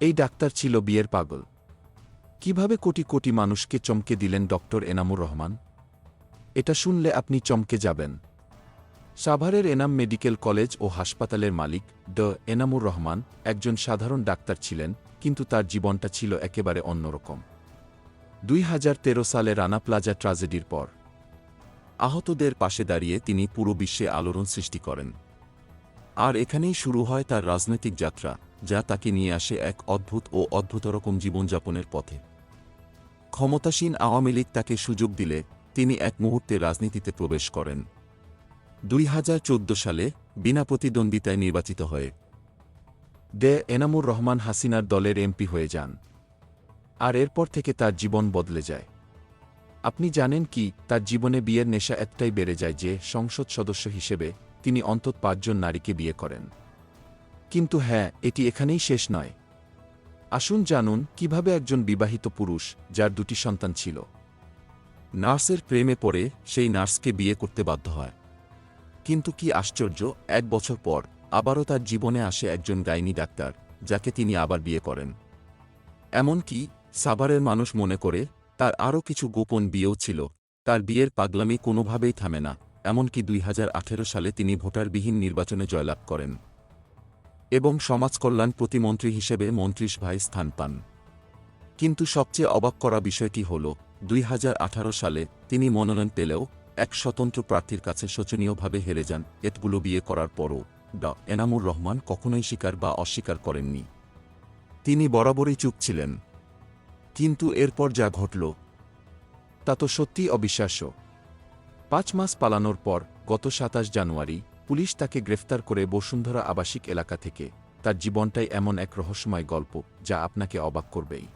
এই ডাক্তার ছিল বিয়ের পাগল। কীভাবে কোটি কোটি মানুষকে চমকে দিলেন ডক্টর এনামুর রহমান? এটা শুনলে আপনি চমকে যাবেন। সাভারের এনাম মেডিকেল কলেজ ও হাসপাতালের মালিক ড এনামুর রহমান একজন সাধারণ ডাক্তার ছিলেন, কিন্তু তার জীবনটা ছিল একেবারে অন্যরকম। দুই হাজার তেরো সালে রানা প্লাজা ট্রাজেডির পর। আহতদের পাশে দাঁড়িয়ে তিনি পুরো বিশ্বে আলোড়ন সৃষ্টি করেন। আর এখানেই শুরু হয় তার রাজনৈতিক যাত্রা। যা তাকে নিয়ে আসে এক অদ্ভুত ও অদ্ভুতরকম জীবনযাপনের পথে। ক্ষমতাসীন আওয়ামী লীগ তাকে সুযোগ দিলে তিনি এক মুহূর্তে রাজনীতিতে প্রবেশ করেন। দুই হাজার চোদ্দ সালে বিনা প্রতিদ্বন্দ্বিতায় নির্বাচিত হয়ে দে এনামুর রহমান হাসিনার দলের এমপি হয়ে যান। আর এরপর থেকে তার জীবন বদলে যায়। আপনি জানেন কি, তার জীবনে বিয়ের নেশা এতটাই বেড়ে যায় যে সংসদ সদস্য হিসেবে তিনি অন্তত পাঁচজন নারীকে বিয়ে করেন। কিন্তু হ্যাঁ এটি এখানেই শেষ নয়। আসুন জানুন কীভাবে একজন বিবাহিত পুরুষ, যার দুটি সন্তান ছিল। নার্সের প্রেমে পড়ে সেই নার্সকে বিয়ে করতে বাধ্য হয়। কিন্তু কি আশ্চর্য, এক বছর পর আবারও তার জীবনে আসে একজন গাইনি ডাক্তার, যাকে তিনি আবার বিয়ে করেন। এমনকি সাভারের মানুষ মনে করে, তার আরও কিছু গোপন বিয়েও ছিল, তার বিয়ের পাগলামি কোনোভাবেই থামে না, এমনকি দুই হাজার আঠেরো সালে তিনি ভোটারবিহীন নির্বাচনে জয়লাভ করেন। এবং সমাজকল্যাণ প্রতিমন্ত্রী হিসেবে মন্ত্রীস ভাই স্থান পান। কিন্তু সবচেয়ে অবাক করা বিষয়টি হল, দুই হাজার আঠারো সালে তিনি মনোনয়ন পেলেও এক স্বতন্ত্র প্রার্থীর কাছে শোচনীয়ভাবে হেরে যান, এতগুলো বিয়ে করার পরও ড এনামুর রহমান কখনোই স্বীকার বা অস্বীকার করেননি। তিনি বরাবরই চুপ ছিলেন। কিন্তু এরপর যা ঘটল, তা তো সত্যিই অবিশ্বাস্য। পাঁচ মাস পালানোর পর গত সাতাশ জানুয়ারি পুলিশ তাকে গ্রেফতার করে বসুন্ধরা আবাসিক এলাকা থেকে। তার জীবনটাই এমন এক রহস্যময় গল্প, যা আপনাকে অবাক করবেই।